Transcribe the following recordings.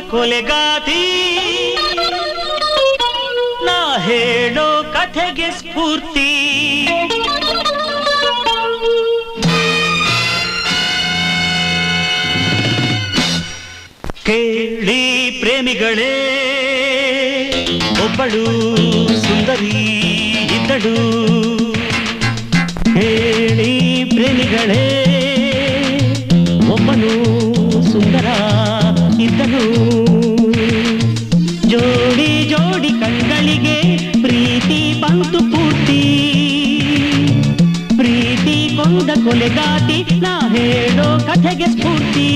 ಕೊಲೆಗಾತಿ ನಾ ಹೇಳೋ ಕಥೆಗೆ ಸ್ಫೂರ್ತಿ. ಕೇಳಿ ಪ್ರೇಮಿಗಳೇ ಒಬ್ಬಳು ಸುಂದರಿ ಇದ್ದಳು. ಹೇಳಿ ಪ್ರೇಮಿಗಳೇ ಜೋಡಿ ಜೋಡಿ ಕಣ್ಗಳಿಗೆ ಪ್ರೀತಿ ಬಂತು ಪೂರ್ತಿ. ಪ್ರೀತಿ ಕೊಂದ ಕೊಲೆಗಾತಿ ನಾ ಹೇಳೋ ಕಥೆಗೆ ಸ್ಫೂರ್ತಿ.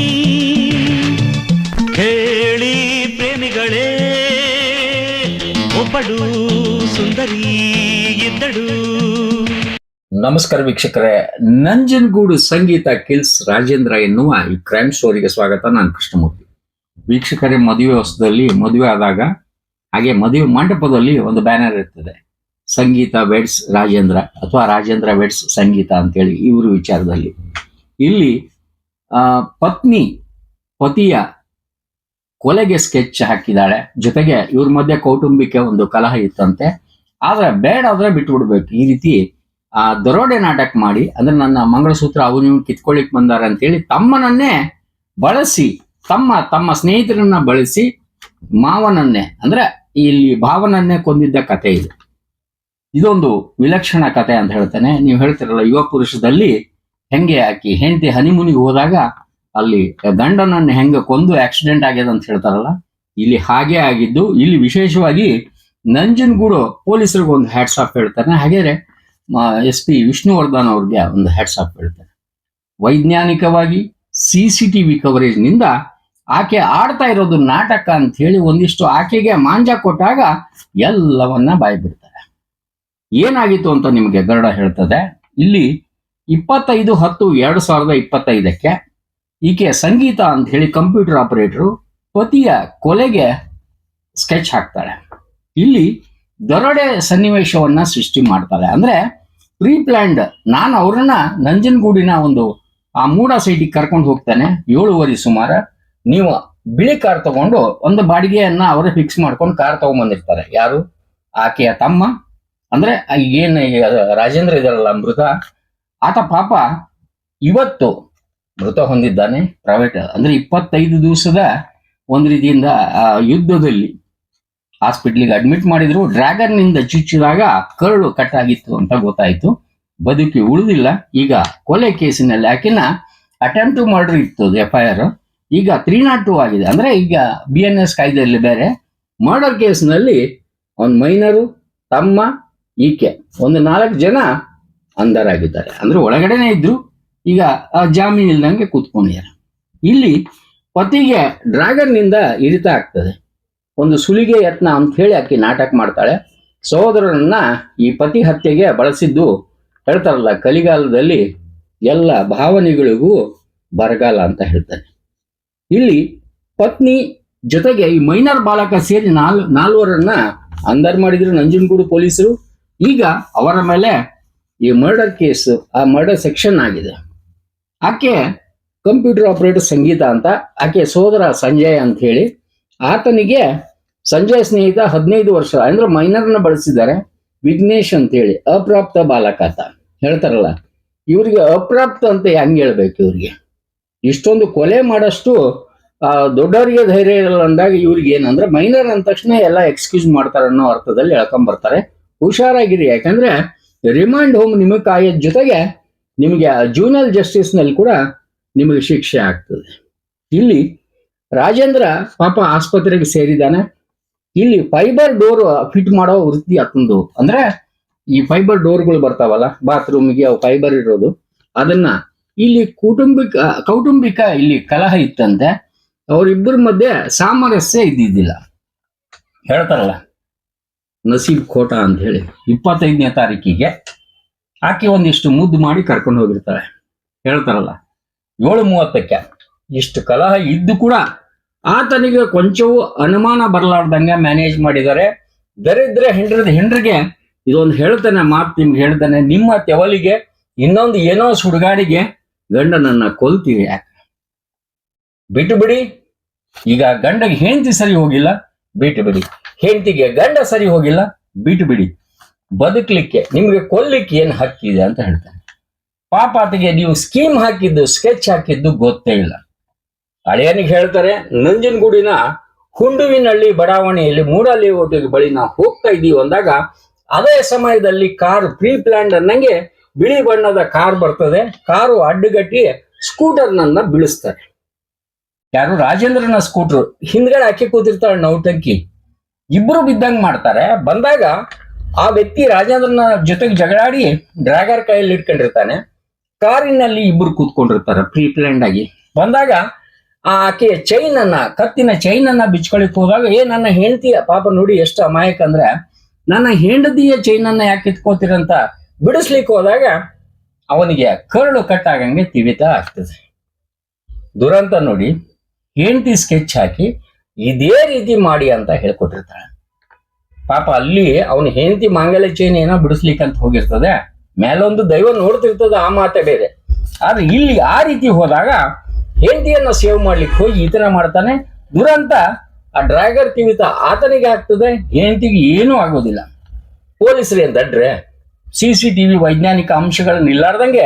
ಹೇಳಿ ಪ್ರೇಮಿಗಳೇ ಒಬ್ಬಡು ಸುಂದರಿ ಇದ್ದಳು. ನಮಸ್ಕಾರ ವೀಕ್ಷಕರೇ, ನಂಜನಗೂಡು ಸಂಗೀತ ಕಿಲ್ಸ್ ರಾಜೇಂದ್ರ ಎನ್ನುವ ಈ ಕ್ರೈಮ್ ಸ್ಟೋರಿಗೆ ಸ್ವಾಗತ. ನಾನು ಕೃಷ್ಣಮೂರ್ತಿ. ವೀಕ್ಷಕರೇ, ಮದುವೆ ಹೊಸದಲ್ಲಿ ಮದುವೆ ಆದಾಗ, ಹಾಗೆ ಮದುವೆ ಮಂಟಪದಲ್ಲಿ ಒಂದು ಬ್ಯಾನರ್ ಇರ್ತದೆ. ಸಂಗೀತ, ವೆಡ್ಸ್, ರಾಜೇಂದ್ರ ಅಥವಾ ರಾಜೇಂದ್ರ ವೆಡ್ಸ್ ಸಂಗೀತ ಅಂತೇಳಿ ಇವರು ವಿಚಾರದಲ್ಲಿ. ಇಲ್ಲಿ ಪತ್ನಿ, ಪತಿಯ ಕೊಲೆಗೆ ಸ್ಕೆಚ್ ಹಾಕಿದ್ದಾಳೆ. ಜೊತೆಗೆ ಇವ್ರ ಮಧ್ಯೆ ಕೌಟುಂಬಿಕ ಒಂದು ಕಲಹ ಇತ್ತಂತೆ. ಆದ್ರೆ ಬೇಡ ಆದ್ರೆ ಬಿಟ್ಬಿಡ್ಬೇಕು. ಈ ರೀತಿ, ಆ, ದರೋಡೆ ನಾಟಕ ಮಾಡಿ, ಅಂದ್ರೆ ನನ್ನ ಮಂಗಳಸೂತ್ರ ಅವನು ಕಿತ್ಕೊಳ್ಳಿಕ್ ಬಂದಾರ ಅಂತೇಳಿ ತಮ್ಮನನ್ನೇ ಬಳಸಿ ತಮ್ಮ ತಮ್ಮ ಸ್ನೇಹಿತರನ್ನ ಬಳಸಿ ಮಾವನನ್ನೇ, ಅಂದ್ರೆ ಇಲ್ಲಿ ಭಾವನನ್ನೇ ಕೊಂದಿದ್ದ ಕತೆ ಇದು. ಇದೊಂದು ವಿಲಕ್ಷಣ ಕತೆ ಅಂತ ಹೇಳ್ತೇನೆ. ನೀವು ಹೇಳ್ತಿರಲ್ಲ, ಯುವ ಪುರುಷದಲ್ಲಿ ಹೆಂಗೆ ಆಕಿ ಹೆಂಡತಿ ಹನಿಮುನಿಗೆ ಹೋದಾಗ ಅಲ್ಲಿ ಗಂಡನನ್ನ ಹೆಂಗೆ ಕೊಂದು ಆಕ್ಸಿಡೆಂಟ್ ಆಗ್ಯದ ಅಂತ ಹೇಳ್ತಾರಲ್ಲ, ಇಲ್ಲಿ ಹಾಗೆ ಆಗಿದ್ದು, ಇಲ್ಲಿ ವಿಶೇಷವಾಗಿ ನಂಜನಗೂಡು ಪೊಲೀಸರಿಗೆ ಒಂದು ಹ್ಯಾಟ್ಸ್ ಆಫ್ ಹೇಳ್ತಾನೆ. ಹಾಗೆ ಎಸ್ ಪಿ ವಿಷ್ಣುವರ್ಧನ್ ಅವ್ರಿಗೆ ಒಂದು ಹ್ಯಾಟ್ಸ್ ಆಫ್ ಹೇಳ್ತಾರೆ ವೈಜ್ಞಾನಿಕವಾಗಿ ಸಿ ಸಿ ಟಿ ವಿ ಕವರೇಜ್ನಿಂದ ಆಕೆ ಆಡ್ತಾ ಇರೋದು ನಾಟಕ ಅಂತ ಹೇಳಿ ಒಂದಿಷ್ಟು ಆಕೆಗೆ ಮಾಂಜ ಕೊಟ್ಟಾಗ ಎಲ್ಲವನ್ನ ಬಾಯ್ಬಿಡ್ತಾರೆ. ಏನಾಗಿತ್ತು ಅಂತ ನಿಮಗೆ ಗರುಡ ಹೇಳ್ತದೆ? ಇಲ್ಲಿ ಇಪ್ಪತ್ತೈದು ಹತ್ತು ಎರಡು ಸಾವಿರದ ಇಪ್ಪತ್ತೈದಕ್ಕೆ ಈಕೆ ಸಂಗೀತ ಅಂತ ಹೇಳಿ ಕಂಪ್ಯೂಟರ್ ಆಪರೇಟರು ಪತಿಯ ಕೊಲೆಗೆ ಸ್ಕೆಚ್ ಹಾಕ್ತಾಳೆ ಇಲ್ಲಿ ದರೋಡೆ ಸನ್ನಿವೇಶವನ್ನ ಸೃಷ್ಟಿ ಮಾಡ್ತಾಳೆ ಅಂದ್ರೆ ಪ್ರೀ ಪ್ಲ್ಯಾಂಡ್ ನಾನು ಅವ್ರನ್ನ ನಂಜನಗೂಡಿನ ಒಂದು ಆ ಮೂಡ ಸೈಟಿಗೆ ಕರ್ಕೊಂಡು ಹೋಗ್ತಾನೆ, ಏಳುವರೆ ಸುಮಾರು ನೀವು ಬಿಳಿ ಕಾರ್ ತಗೊಂಡು ಒಂದು ಬಾಡಿಗೆಯನ್ನ ಅವರೇ ಫಿಕ್ಸ್ ಮಾಡ್ಕೊಂಡು ಕಾರ್ ತಗೊಂಡ್ಬಂದಿರ್ತಾರೆ ಯಾರು? ಆಕೆಯ ತಮ್ಮ. ಅಂದ್ರೆ ಏನ್ ರಾಜೇಂದ್ರ ಇದಾರಲ್ಲ ಮೃತ. ಆತ ಪಾಪ ಇವತ್ತು ಮೃತ ಹೊಂದಿದ್ದಾನೆ ಪ್ರೈವೇಟ್ ಅಂದ್ರೆ ಇಪ್ಪತ್ತೈದು ದಿವಸದ ಒಂದು ರೀತಿಯಿಂದ ಯುದ್ಧದಲ್ಲಿ ಹಾಸ್ಪಿಟ್ಲಿಗೆ ಅಡ್ಮಿಟ್ ಮಾಡಿದ್ರು. ಡ್ರ್ಯಾಗನ್ನಿಂದ ಚುಚ್ಚಿದಾಗ ಕರಳು ಕಟ್ಟಾಗಿತ್ತು ಅಂತ ಗೊತ್ತಾಯ್ತು. ಬದುಕಿ ಉಳಿದಿಲ್ಲ. ಈಗ ಕೊಲೆ ಕೇಸಿನಲ್ಲಿ ಆಕಿನ ಅಟೆಂಪ್ಟ್ ಮರ್ಡರ್ ಇತ್ತು ಎಫ್ ಐ ಆರ್. ಈಗ ತ್ರೀ ನಾಟ್ ಟೂ ಆಗಿದೆ ಅಂದ್ರೆ ಈಗ ಬಿ ಎನ್ ಎಸ್ ಕಾಯ್ದೆಯಲ್ಲಿ ಬೇರೆ ಮರ್ಡರ್ ಕೇಸ್ನಲ್ಲಿ ಒಂದು ಮೈನರು ತಮ್ಮ, ಈಕೆ ಒಂದು ನಾಲ್ಕು ಜನ ಅಂಧರಾಗಿದ್ದಾರೆ. ಅಂದ್ರೆ ಒಳಗಡೆನೆ ಇದ್ರು ಈಗ ಜಾಮೀನು ಇಲ್ದಂಗೆ ಕೂತ್ಕೊಂಡಿದ್ದಾರೆ ಇಲ್ಲಿ ಪತಿಗೆ ಡ್ರ್ಯಾಗನ್ನಿಂದ ಇರಿತ ಆಗ್ತದೆ. ಒಂದು ಸುಲಿಗೆ ಯತ್ನ ಅಂತ ಹೇಳಿ ಆಕೆ ನಾಟಕ ಮಾಡ್ತಾಳೆ. ಸಹೋದರನನ್ನ ಈ ಪತಿ ಹತ್ಯೆಗೆ ಬಳಸಿದ್ದು ಹೇಳ್ತಾರಲ್ಲ, ಕಲಿಗಾಲದಲ್ಲಿ ಎಲ್ಲ ಭಾವನೆಗಳಿಗೂ ಬರಗಾಲ ಅಂತ ಹೇಳ್ತಾನೆ ಇಲ್ಲಿ ಪತ್ನಿ ಜೊತೆಗೆ ಈ ಮೈನರ್ ಬಾಲಕ ಸೇರಿ ನಾಲ್, ನಾಲ್ವರನ್ನ ಅಂದರ್ ಮಾಡಿದ್ರು ನಂಜನಗೂಡು ಪೊಲೀಸರು. ಈಗ ಅವರ ಮೇಲೆ ಈ ಮರ್ಡರ್ ಕೇಸ್ ಆ ಮರ್ಡರ್ ಸೆಕ್ಷನ್ ಆಗಿದೆ. ಆಕೆ ಕಂಪ್ಯೂಟರ್ ಆಪರೇಟರ್ ಸಂಗೀತ ಅಂತ, ಆಕೆ ಸೋದರ ಸಂಜಯ್ ಅಂತ ಹೇಳಿ, ಆತನಿಗೆ ಸಂಜಯ್ ಸ್ನೇಹಿತ ಹದಿನೈದು ವರ್ಷ, ಅಂದ್ರೆ ಮೈನರ್ನ ಬಳಸಿದ್ದಾರೆ, ವಿಘ್ನೇಶ್ ಅಂತ ಹೇಳಿ, ಅಪ್ರಾಪ್ತ ಬಾಲಕ ಅಂತ ಹೇಳ್ತಾರಲ್ಲ, ಇವರಿಗೆ ಅಪ್ರಾಪ್ತ ಅಂತ ಹೆಂಗ್ ಹೇಳ್ಬೇಕು ಇವ್ರಿಗೆ? ಇಷ್ಟೊಂದು ಕೊಲೆ ಮಾಡಷ್ಟು ದೊಡ್ಡವರಿಗೆ ಧೈರ್ಯ ಇರಲ್ಲ ಅಂದಾಗ ಇವ್ರಿಗೆ ಏನಂದ್ರೆ ಮೈನರ್ ಅಂದ ತಕ್ಷಣ ಎಲ್ಲ ಎಕ್ಸ್ಕ್ಯೂಸ್ ಮಾಡ್ತಾರೆ ಅನ್ನೋ ಅರ್ಥದಲ್ಲಿ ಹೇಳ್ಕೊಂಬರ್ತಾರೆ ಹುಷಾರಾಗಿರಿ, ಯಾಕಂದ್ರೆ ರಿಮಾಂಡ್ ಹೋಮ್ ನಿಮಗೆ ಕಾಯೋದ್ ಜೊತೆಗೆ ನಿಮಗೆ ಜೂನಲ್ ಜಸ್ಟಿಸ್ನಲ್ಲಿ ಕೂಡ ನಿಮಗೆ ಶಿಕ್ಷೆ ಆಗ್ತದೆ. ಇಲ್ಲಿ ರಾಜೇಂದ್ರ ಪಾಪ ಆಸ್ಪತ್ರೆಗೆ ಸೇರಿದ್ದಾನೆ. ಇಲ್ಲಿ ಫೈಬರ್ ಡೋರ್ ಫಿಟ್ ಮಾಡೋ ವೃತ್ತಿ ಅತಂದು ಅಂದ್ರೆ ಈ ಫೈಬರ್ ಡೋರ್ಗಳು ಬರ್ತಾವಲ್ಲ, ಬಾತ್ರೂಮ್ಗೆ ಅವು ಫೈಬರ್ ಇರೋದು. ಅದನ್ನ ಇಲ್ಲಿ ಕೌಟುಂಬಿಕ ಕೌಟುಂಬಿಕ ಇಲ್ಲಿ ಕಲಹ ಇತ್ತಂತೆ. ಅವರಿಬ್ಬರ ಮಧ್ಯೆ ಸಾಮರಸ್ಯ ಇದ್ದಿದ್ದಿಲ್ಲ. ಹೇಳ್ತಾರಲ್ಲ, ನಸೀಬ್ ಖೋಟ ಅಂತ ಹೇಳಿ, ಇಪ್ಪತ್ತೈದನೇ ತಾರೀಕಿಗೆ ಆಕೆ ಒಂದಿಷ್ಟು ಮುದ್ದು ಮಾಡಿ ಕರ್ಕೊಂಡು ಹೋಗಿರ್ತಾಳೆ. ಹೇಳ್ತಾರಲ್ಲ, ಏಳು ಮೂವತ್ತಕ್ಕೆ ಇಷ್ಟು ಕಲಹ ಇದ್ದು ಕೂಡ ಆತನಿಗೆ ಕೊಂಚವೂ ಅನುಮಾನ ಬರಲಾರ್ದಂಗೆ ಮ್ಯಾನೇಜ್ ಮಾಡಿದ್ದಾರೆ. ದರಿದ್ರ ಹೆಂಡ್ರದ ಹೆಂಡ್ರಿಗೆ ಇದೊಂದು ಹೇಳ್ತಾನೆ, ಮಾತು ನಿಮ್ಗೆ ಹೇಳ್ತಾನೆ. ನಿಮ್ಮ ತೆವಲಿಗೆ ಇನ್ನೊಂದು ಏನೋ ಸುಡುಗಾಡಿಗೆ ಗಂಡನನ್ನ ಕೊಲ್ತೀವಿ. ಯಾಕೆ ಬಿಟ್ಟು ಬಿಡಿ. ಈಗ ಗಂಡಗೆ ಹೆಂಡತಿ ಸರಿ ಹೋಗಿಲ್ಲ, ಬಿಟ್ಟು ಬಿಡಿ. ಹೆಂಡತಿಗೆ ಗಂಡ ಸರಿ ಹೋಗಿಲ್ಲ, ಬಿಟ್ಟು ಬಿಡಿ. ಬದುಕಲಿಕ್ಕೆ, ನಿಮ್ಗೆ ಕೊಲ್ಲಿಕ್ಕೆ ಏನು ಹಕ್ಕಿದೆ ಅಂತ ಹೇಳ್ತಾನೆ. ಪಾಪಾತಿಗೆ ನೀವು ಸ್ಕೀಮ್ ಹಾಕಿದ್ದು ಸ್ಕೆಚ್ ಹಾಕಿದ್ದು ಗೊತ್ತೇ ಇಲ್ಲ. ಹಳೆಯನಿಗೆ ಹೇಳ್ತಾರೆ ನಂಜನಗೂಡಿನ ಹುಂಡುವಿನಹಳ್ಳಿ ಬಡಾವಣೆಯಲ್ಲಿ ಮೂಡಲ್ಲಿ ಓಟಿಗೆ ಬಳಿ ನಾವು ಹೋಗ್ತಾ ಇದ್ದೀವಿ ಅಂದಾಗ, ಅದೇ ಸಮಯದಲ್ಲಿ ಕಾರ್ ಪ್ರೀ ಪ್ಲಾನ್ಡ್ ಅನ್ನಂಗೆ ಬಿಳಿ ಬಣ್ಣದ ಕಾರ್ ಬರ್ತದೆ. ಕಾರು ಅಡ್ಡಗಟ್ಟಿ ಸ್ಕೂಟರ್ ನನ್ನ ಬೀಳಿಸ್ತಾರೆ. ಯಾರು? ರಾಜೇಂದ್ರನ ಸ್ಕೂಟರ್. ಹಿಂದ್ಗಡೆ ಹಾಕಿ ಕೂತಿರ್ತಾಳೆ ನೌಟಂಕಿ ಇಬ್ರು ಬಿದ್ದಂಗ್ ಮಾಡ್ತಾರೆ. ಬಂದಾಗ ಆ ವ್ಯಕ್ತಿ ರಾಜೇಂದ್ರನ ಜೊತೆಗೆ ಜಗಳಾಡಿ ಡ್ರ್ಯಾಗರ್ ಕೈಯಲ್ಲಿ ಇಟ್ಕೊಂಡಿರ್ತಾನೆ. ಕಾರಿನಲ್ಲಿ ಇಬ್ರು ಕೂತ್ಕೊಂಡಿರ್ತಾರೆ ಪ್ರೀ ಪ್ಲ್ಯಾಂಡ್ ಆಗಿ ಬಂದಾಗ ಆ ಆಕೆಯ ಚೈನ್ ಅನ್ನ ಕತ್ತಿನ ಚೈನ್ ಅನ್ನ ಬಿಚ್ಕೊಳಿಕ್ ಹೋದಾಗ, ಏ, ನನ್ನ ಹೆಂಡತಿಯ ಪಾಪ ನೋಡಿ ಎಷ್ಟು ಅಮಾಯಕ ಅಂದ್ರೆ, ನನ್ನ ಹೆಂಡತಿಯ ಚೈನ್ ಅನ್ನ ಯಾಕೆ ಕಿತ್ಕೋತೀರಂತ ಬಿಡಿಸ್ಲಿಕ್ಕೆ ಹೋದಾಗ ಅವನಿಗೆ ಕರಳು ಕಟ್ಟಾಗಂಗೆ ತಿವಿತ ಆಗ್ತದೆ. ದುರಂತ ನೋಡಿ ಹೆಂಡತಿ ಸ್ಕೆಚ್ ಹಾಕಿ ಇದೇ ರೀತಿ ಮಾಡಿ ಅಂತ ಹೇಳ್ಕೊಟ್ಟಿರ್ತಾಳೆ. ಪಾಪ ಅಲ್ಲಿ ಅವನ ಹೆಂಡತಿ ಮಾಂಗಲ್ಯ ಚೈನ್ ಏನೋ ಬಿಡಿಸ್ಲಿಕ್ಕೆ ಅಂತ ಹೋಗಿರ್ತದೆ. ಮೇಲೊಂದು ದೈವ ನೋಡ್ತಿರ್ತದೆ ಆ ಮಾತೇ ಬೇರೆ. ಆದ್ರೆ ಇಲ್ಲಿ ಆ ರೀತಿ ಹೋದಾಗ ಹೆಂಡತಿಯನ್ನ ಸೇವ್ ಮಾಡ್ಲಿಕ್ಕೆ ಹೋಗಿ ಈ ತರ ಮಾಡ್ತಾನೆ. ದುರಂತ ಆ ಡ್ರ್ಯಾಗರ್ ಕಿವಿತ ಆತನಿಗೆ ಆಗ್ತದೆ, ಹೆಂಡತಿಗೆ ಏನೂ ಆಗೋದಿಲ್ಲ. ಪೊಲೀಸರು ಏನ್ ದಡ್ರೆ ಸಿ ಟಿ ವಿ ವೈಜ್ಞಾನಿಕ ಅಂಶಗಳನ್ನ ಇಲ್ಲಾರ್ದಂಗೆ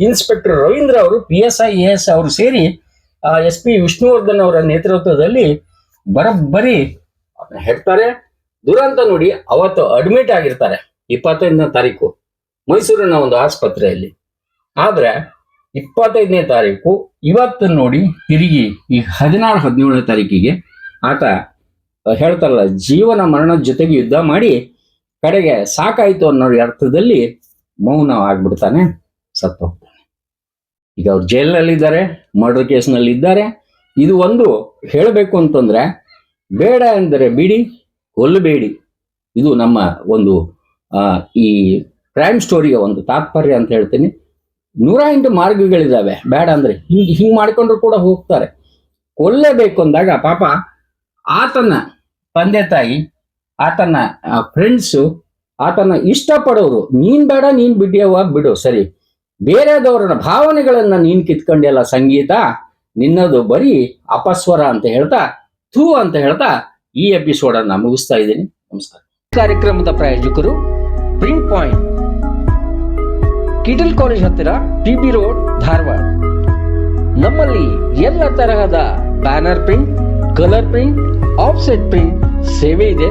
ಇನ್ಸ್ಪೆಕ್ಟರ್ ರವೀಂದ್ರ ಅವರು, P S I, A S ಅವರು ಸೇರಿ ಎಸ್ ಪಿ ವಿಷ್ಣುವರ್ಧನ್ ಅವರ ನೇತೃತ್ವದಲ್ಲಿ ಬರಬ್ಬರಿ ಹೆಡ್ತಾರೆ ದುರಂತ ನೋಡಿ ಅವತ್ತು ಅಡ್ಮಿಟ್ ಆಗಿರ್ತಾರೆ ಇಪ್ಪತ್ತೈದನೇ ತಾರೀಕು ಮೈಸೂರಿನ ಒಂದು ಆಸ್ಪತ್ರೆಯಲ್ಲಿ. ಆದ್ರೆ ಇಪ್ಪತ್ತೈದನೇ ತಾರೀಕು ಇವತ್ತು ನೋಡಿ ತಿರುಗಿ ಈ ಹದಿನಾರು, ಹದಿನೇಳನೇ ತಾರೀಕಿಗೆ ಆತ ಹೇಳ್ತಾರಲ್ಲ, ಜೀವನ ಮರಣದ ಜೊತೆಗೆ ಯುದ್ಧ ಮಾಡಿ ಕಡೆಗೆ ಸಾಕಾಯ್ತು ಅನ್ನೋ ಅರ್ಥದಲ್ಲಿ ಮೌನ ಆಗ್ಬಿಡ್ತಾನೆ, ಸತ್ತು ಹೋಗ್ತಾನೆ. ಈಗ ಅವ್ರು ಜೈಲಿನಲ್ಲಿದ್ದಾರೆ ಮರ್ಡರ್ ಕೇಸ್ನಲ್ಲಿ ಇದ್ದಾರೆ ಇದು ಒಂದು ಹೇಳಬೇಕು ಅಂತಂದ್ರೆ, ಬೇಡ ಎಂದರೆ ಬಿಡಿ, ಕೊಲ್ಲಬೇಡಿ. ಇದು ನಮ್ಮ ಒಂದು ಈ ಕ್ರೈಮ್ ಸ್ಟೋರಿಯ ಒಂದು ತಾತ್ಪರ್ಯ ಅಂತ ಹೇಳ್ತೀನಿ. ನೂರ ಎಂಟು ಮಾರ್ಗಗಳಿದ್ದಾವೆ ಬೇಡ ಅಂದ್ರೆ. ಹಿಂಗ್ ಹಿಂಗ್ ಮಾಡ್ಕೊಂಡ್ರು ಕೂಡ ಹೋಗ್ತಾರೆ. ಕೊಲ್ಲಬೇಕು ಅಂದಾಗ ಪಾಪ ಆತನ ತಂದೆ ತಾಯಿ ಆತನ ಫ್ರೆಂಡ್ಸು ಆತನ ಇಷ್ಟಪಡೋರು, ನೀನ್ ಬೇಡ, ನೀನ್ ಬಿಡ್ಯವ ಬಿಡು, ಸರಿ. ಬೇರೆದವರ ಭಾವನೆಗಳನ್ನ ನೀನ್ ಕಿತ್ಕೊಂಡೆಲ್ಲ ಸಂಗೀತ? ನಿನ್ನದು ಬರೀ ಅಪಸ್ವರ ಅಂತ ಹೇಳ್ತಾ, ಥೂ ಅಂತ ಹೇಳ್ತಾ ಈ ಎಪಿಸೋಡ್ ಅನ್ನ ಮುಗಿಸ್ತಾ ಇದ್ದೀನಿ. ನಮಸ್ಕಾರ. ಕಾರ್ಯಕ್ರಮದ ಪ್ರಾಯೋಜಕರು ಪ್ರಿಂಟ್ ಪಾಯಿಂಟ್ ಕಿಟಲ್ ಕಾಲೇಜ್ ಹತ್ತಿರ ಟಿ ಬಿ ರೋಡ್ ಧಾರವಾಡ. ನಮ್ಮಲ್ಲಿ ಎಲ್ಲ ತರಹದ banner print, colour print, offset print ಸೇವೆ ಇದೆ.